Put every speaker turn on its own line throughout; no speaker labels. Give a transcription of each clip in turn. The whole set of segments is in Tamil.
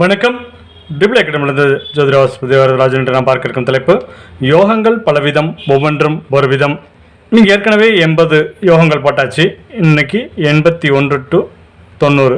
வணக்கம். டிபிள் அகாடமிலிருந்து ஜோதிராஸ் வரதராஜன் என்று நாம் பார்க்க இருக்கும் தலைப்பு யோகங்கள் பலவிதம் ஒவ்வொன்றும் ஒரு விதம் நீங்கள் ஏற்கனவே எண்பது யோகங்கள் போட்டாச்சு. இன்னைக்கு எண்பத்தி ஒன்று டு தொண்ணூறு.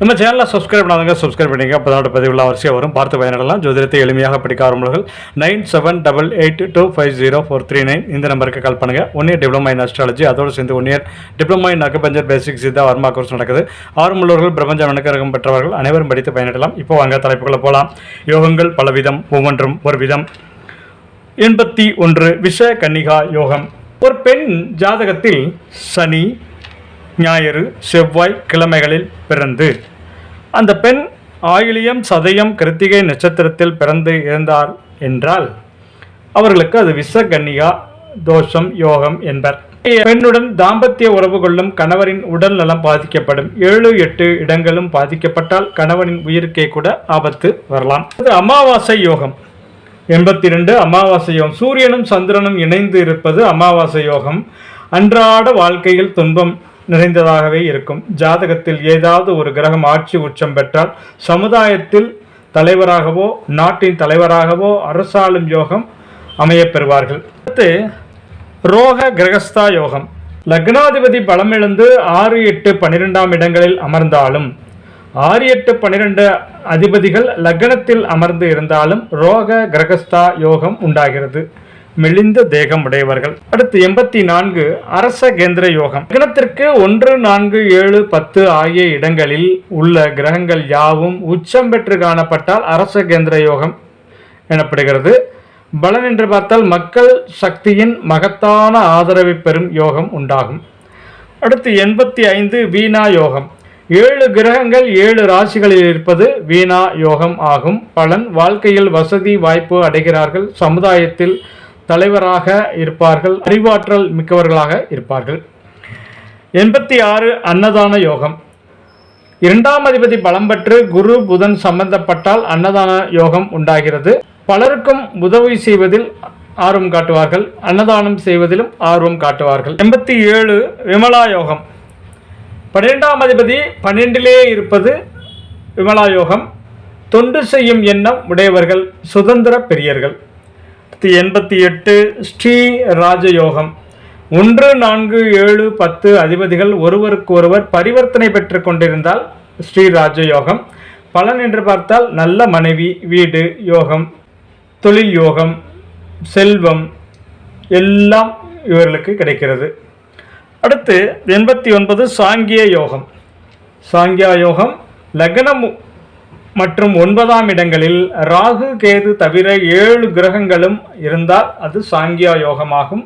நம்ம சேனலை சப்ஸ்கிரைப் பண்ணாதவங்க சப்ஸ்கிரைப் பண்ணிங்க அப்போ தான் பதிவுலாம் வரிசையாக வரும். பார்த்து பயனிடலாம். ஜோதிடத்தை எளிமையாக படிக்க ஆரம்பர்கள் nine seven double eight two five zero four three nine இந்த நம்பருக்கு கால் பண்ணுங்கள் one year diploma in astrology அதோடு சேர்ந்து one year diploma in acupuncture basic Siddha Varma course நடக்குது. ஆர்வமுள்ளவர்கள் பிரபஞ்ச வணக்கரகம் பெற்றவர்கள் அனைவரும் படித்து பயனடலாம். இப்போ வாங்க தலைப்புகளை போகலாம் யோகங்கள் பலவிதம் ஒவ்வொன்றும் ஒரு விதம் எண்பத்தி ஒன்று விஷ கன்னிகா யோகம். ஒரு பெண் ஜாதகத்தில் சனி ஞாயிறு செவ்வாய் கிழமைகளில் பிறந்து. அந்த பெண் ஆயிலியம் சதயம் கிருத்திகை நட்சத்திரத்தில் பிறந்து இருந்தார் என்றால் அவர்களுக்கு அது விஷகன்னிகா தோஷம் யோகம் என்பர். பெண்ணுடன் தாம்பத்திய உறவு கொள்ளும் கணவரின் உடல் நலம் பாதிக்கப்படும். ஏழு எட்டு இடங்களும் பாதிக்கப்பட்டால் கணவனின் உயிருக்கே கூட ஆபத்து வரலாம். அது அமாவாசை யோகம். எண்பத்தி ரெண்டு அமாவாசை யோகம். சூரியனும் சந்திரனும் இணைந்து இருப்பது அமாவாசை யோகம். அன்றாட வாழ்க்கையில் துன்பம் நிறைந்ததாகவே இருக்கும். ஜாதகத்தில் ஏதாவது ஒரு கிரகம் ஆட்சி உச்சம் பெற்றால் சமுதாயத்தில் தலைவராகவோ நாட்டின் தலைவராகவோ அரசாளும் யோகம் அமையப்பெறுவார்கள் அடுத்து ரோக கிரகஸ்தா யோகம். லக்னாதிபதி பலமிழந்து ஆறு எட்டு பன்னிரெண்டாம் இடங்களில் அமர்ந்தாலும் ஆறு எட்டு பன்னிரெண்டு அதிபதிகள் லக்னத்தில் அமர்ந்து இருந்தாலும் ரோக கிரகஸ்தா யோகம் உண்டாகிறது. மெலிந்த தேகம் உடையவர்கள் அடுத்து எண்பத்தி நான்கு அரச கேந்திர யோகம். கிரகத்திற்கு ஒன்று நான்கு ஏழு பத்து ஆகிய இடங்களில் உள்ள கிரகங்கள் யாவும் உச்சம் பெற்று காணப்பட்டால் அரச கேந்திர யோகம் எனப்படுகிறது. பலன் என்று பார்த்தால் மக்கள் சக்தியின் மகத்தான ஆதரவை பெறும் யோகம் உண்டாகும். அடுத்து எண்பத்தி ஐந்து வீணா யோகம். ஏழு கிரகங்கள் ஏழு ராசிகளில் இருப்பது வீணா யோகம் ஆகும். பலன் வாழ்க்கையில் வசதி வாய்ப்பு அடைகிறார்கள். சமுதாயத்தில் தலைவராக இருப்பார்கள் அறிவாற்றல் மிக்கவர்களாக இருப்பார்கள். எண்பத்தி ஆறு அன்னதான யோகம். இரண்டாம் அதிபதி பலம் பெற்று குரு புதன் சம்பந்தப்பட்டால் அன்னதான யோகம் உண்டாகிறது. பலருக்கும் உதவி செய்வதில் ஆர்வம் காட்டுவார்கள் அன்னதானம் செய்வதிலும் ஆர்வம் காட்டுவார்கள். எண்பத்தி ஏழு விமலா யோகம். பன்னிரெண்டாம் அதிபதி பன்னெண்டிலே இருப்பது விமலா யோகம். தொண்டு செய்யும் எண்ணம் உடையவர்கள் சுதந்திர பெரியர்கள். நூற்றி எண்பத்தி எட்டு ஸ்ரீ ராஜயோகம். ஒன்று நான்கு ஏழு பத்து அதிபதிகள் ஒருவருக்கு ஒருவர் பரிவர்த்தனை பெற்று கொண்டிருந்தால் ஸ்ரீ ராஜயோகம். பலன் என்று பார்த்தால் நல்ல மனைவி வீடு யோகம் தொழில் யோகம் செல்வம் எல்லாம் இவர்களுக்கு கிடைக்கிறது. அடுத்து எண்பத்தி ஒன்பது சாங்கிய யோகம். சாங்கியா யோகம் லக்னம் மற்றும் ஒன்பதாம் இடங்களில் ராகு கேது தவிர ஏழு கிரகங்களும் இருந்தால் அது சாங்கியா யோகமாகும்.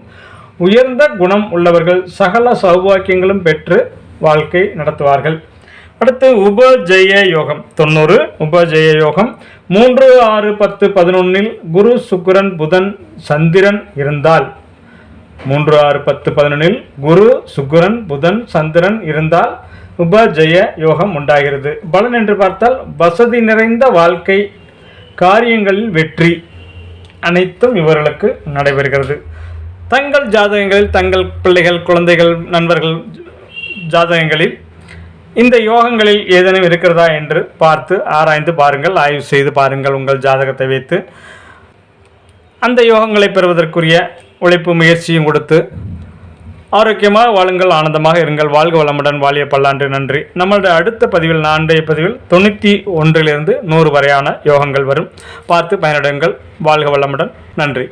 உயர்ந்த குணம் உள்ளவர்கள் சகல சௌபாக்கியங்களும் பெற்று வாழ்க்கை நடத்துவார்கள். அடுத்து உபஜெய யோகம். தொண்ணூறு உபஜெய யோகம். மூன்று ஆறு பத்து பதினொன்னில் குரு சுக்கிரன் புதன் சந்திரன் இருந்தால். மூன்று ஆறு பத்து பதினொன்னில் குரு சுக்கிரன் புதன் சந்திரன் இருந்தால் உபஜய யோகம் உண்டாகிறது. பலன் என்று பார்த்தால் வசதி நிறைந்த வாழ்க்கை காரியங்களில் வெற்றி அனைத்தும் இவர்களுக்கு நடைபெறுகிறது. தங்கள் ஜாதகங்களில் தங்கள் பிள்ளைகள் குழந்தைகள் நண்பர்கள் ஜாதகங்களில் இந்த யோகங்களில் ஏதேனும் இருக்கிறதா என்று பார்த்து ஆராய்ந்து பாருங்கள் ஆய்வு செய்து பாருங்கள் உங்கள் ஜாதகத்தை வைத்து. அந்த யோகங்களை பெறுவதற்குரிய உழைப்பு முயற்சியும் கொடுத்து ஆரோக்கியமாக வாழுங்கள் ஆனந்தமாக இருங்கள். வாழ்க வளமுடன் வாழிய பல்லாண்டு நன்றி. நம்மளுடைய அடுத்த பதிவில் நான்கைய பதிவில் தொண்ணூற்றி ஒன்றிலிருந்து நூறு வரையான யோகங்கள் வரும். பார்த்து பயனடைங்கள் வாழ்க வளமுடன். நன்றி.